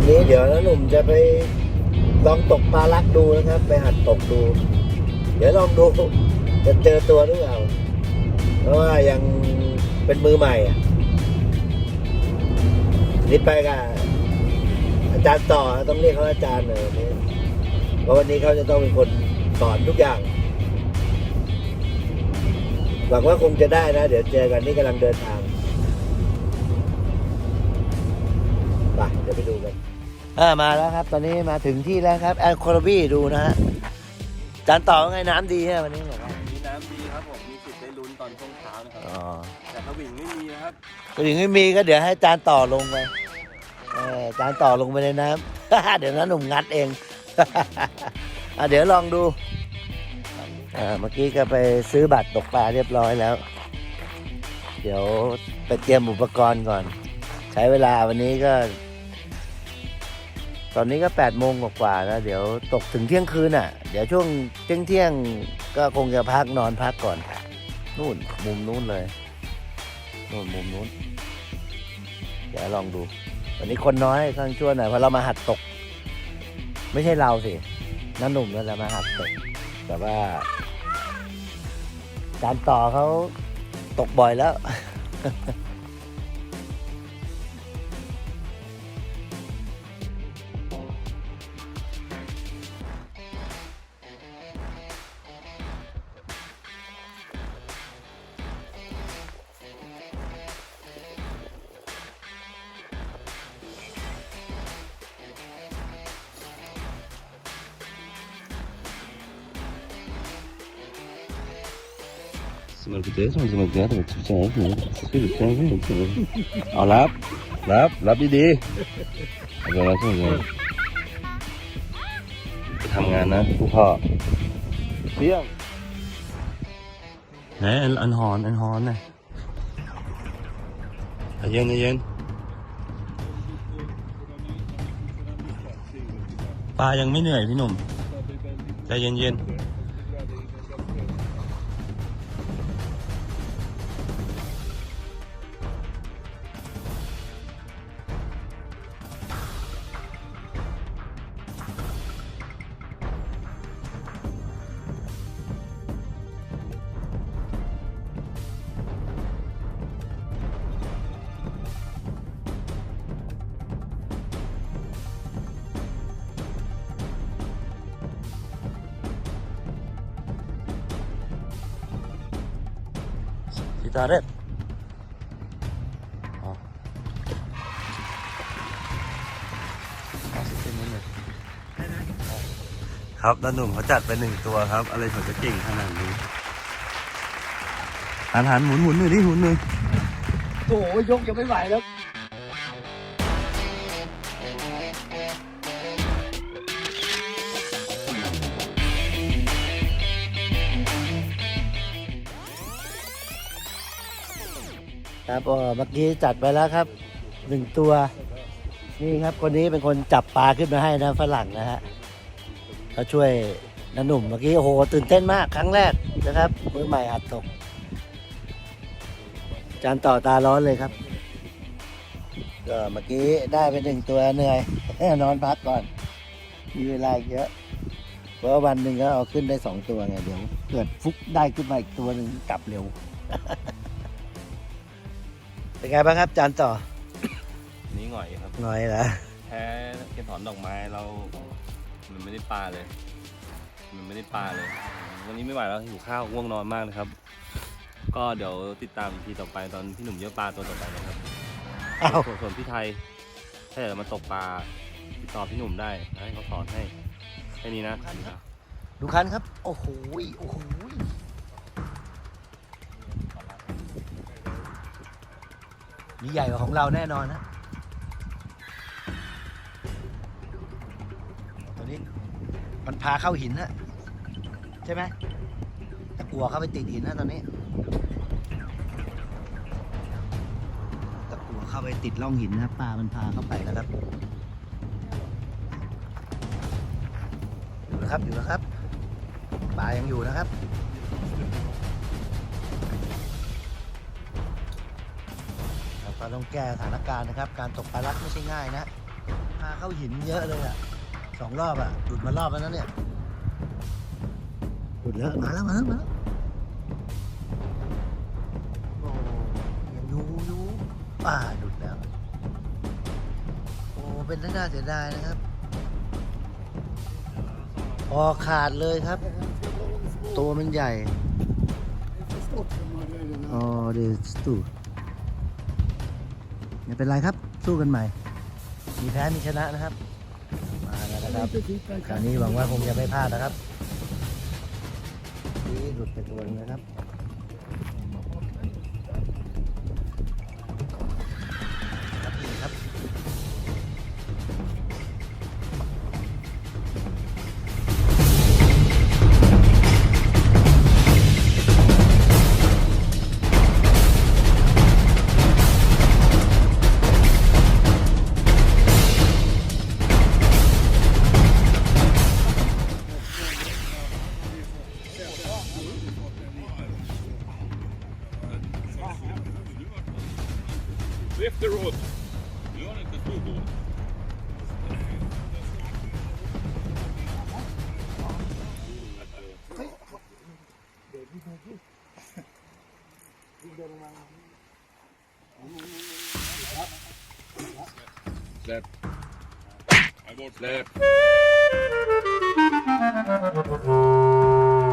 วันนี้เดี๋ยวนะหนุ่มจะไปลองตกปลาลักดูนะครับ ไปหัดตกดู เดี๋ยวลองดูจะเจอตัวหรือเปล่าเพราะว่ายังเป็นมือใหม่อะนี่ไปกับอาจารย์ต่อต้องเรียกเขาอาจารย์เลยวันนี้เพราะวันนี้เขาจะต้องเป็นคนสอนทุกอย่างหวังว่าคงจะได้นะ เดี๋ยวเจอกันนี่กำลังเดินทางไปเดี๋ยวไปดูกัน อ่ามาแล้วครับ ตอนนี้มาถึงที่แล้วครับแอนโคลบีดูนะฮะจานต่อว่าไงน้ำดีฮะวันนี้บอกว่ามีน้ำดีครับผม มีสิทธิ์ได้ลุ้นตอนช่วงเช้านะครับ อ๋อแต่ถ้าวิ่งไม่มีนะครับก็ถึงไม่มีก็เดี๋ยวให้จานต่อลงไปเออจานต่อลงไปในน้ำ เดี๋ยวนั้นหนุ่มงัดเอง อะเดี๋ยวลองดูอ่าเมื่อกี้ก็ไปซื้อบัตรตกปลาเรียบร้อยแล้ว เดี๋ยวไปเตรียมอุปกรณ์ก่อน ใช้เวลาวันนี้ก็ ตอนนี้ก็แปดโมงกว่าๆแล้วเดี๋ยวตกถึงเที่ยงคืนอะ เดี๋ยวช่วงเที่ยงเที่ยงๆก็คงจะพักนอนพักก่อนนู่นมุมนู้นเลยนู่นมุมนู้น เดี๋ยวลองดู วันนี้คนน้อยข้างชั่วหน่อยเพราะเรามาหัดตก ไม่ใช่เราสิน้าหนุ่มนั่นแหละมาหัดตก แต่ว่าการต่อเขาตกบ่อยแล้ว มันเกิดมันจะมาเกิดมันจะเกิดมันจะเกิดมันจะเกิดเอารับรับรับดีๆเอาละทุกคนไปทำงานนะคุณพ่อเพียงไหนอันหอนอันหอนนะเย็นเย็นปลายังไม่เหนื่อยพี่หนุ่มใจเย็นๆ Kita red. Oh. Masukin ini. ครับแล้วหนุ่มเขาจัดไปหนึ่งตัวครับ อะไรเขาจะเก่งขนาดนี้หันหันหมุนหมุนหน่อยดิหมุนหน่อยโอ้โหยกยังไม่ไหวแล้ว ครับอ๋อเมื่อกี้จัดไปแล้วครับหนึ่งตัว นี่ครับคนนี้เป็นคนจับปลาขึ้นมาให้นะฝรั่งนะฮะเขาช่วยน้าหนุ่มเมื่อกี้โอ้โหตื่นเต้นมากครั้งแรกนะครับมือใหม่หัดตก จานต่อตาร้อนเลยครับก็เมื่อกี้ได้ไปหนึ่งตัวเหนื่อย นอนพักก่อน มีเวลาเยอะ เพราะว่าวันหนึ่งก็เอาขึ้นได้สองตัวไงเดี๋ยว เกิดฟุกได้ขึ้นมาอีกตัวหนึ่งกลับเร็ว เป็นไงบ้างครับจานต่อนี่หง่อยครับหน่อยเหรอแพ้เก็บถอนดอกไม้เรามันไม่ได้ปลาเลย มันไม่ได้ปลาเลย วันนี้ไม่ไหวแล้วหิวข้าวง่วงนอนมากเลยครับ ก็เดี๋ยวติดตามอีพีต่อไปตอนพี่หนุ่มเยอะปลาตัวต่อไปนะครับอ้าวส่วนส่วนพี่ไทยถ้าอยากจะมาตกปลาติดต่อพี่หนุ่มได้ให้เขาสอนให้แค่นี้นะ ดูคันครับ โอ้โหโอ้โห นี่ใหญ่กว่าของเราแน่นอนนะ ตัวนี้มันพาเข้าหินฮะใช่ไหมตะกัวเข้าไปติดหินนะตอนนี้ ตะกัวเข้าไปติดร่องหินนะปลามันพาเข้าไปนะครับ อยู่นะครับอยู่นะครับปลายังอยู่นะครับ เราต้องแก้สถานการณ์นะครับ การตกปลาลักไม่ใช่ง่ายนะผ้าเข้าหินเยอะเลยอะสองรอบอะหลุดมารอบแล้วนะเนี่ยหลุดแล้วมาแล้วมาแล้วมาแล้วโอ้ยังอยู่อยู่อ่าหลุดแล้ว โอ้เป็นน่าเสียดายนะครับพอขาดเลยครับ ตัวมันใหญ่ อ๋อเดี๋ยวสู้ ไม่เป็นไรครับ สู้กันใหม่ มีแพ้มีชนะนะครับ มาแล้วนะครับคราวนี้หวังว่าคงจะไม่พลาดนะครับนี่หลุดไปตัวหนึงนะครับครับ Left the road. Лёненько тут було. Slap. I won't slap.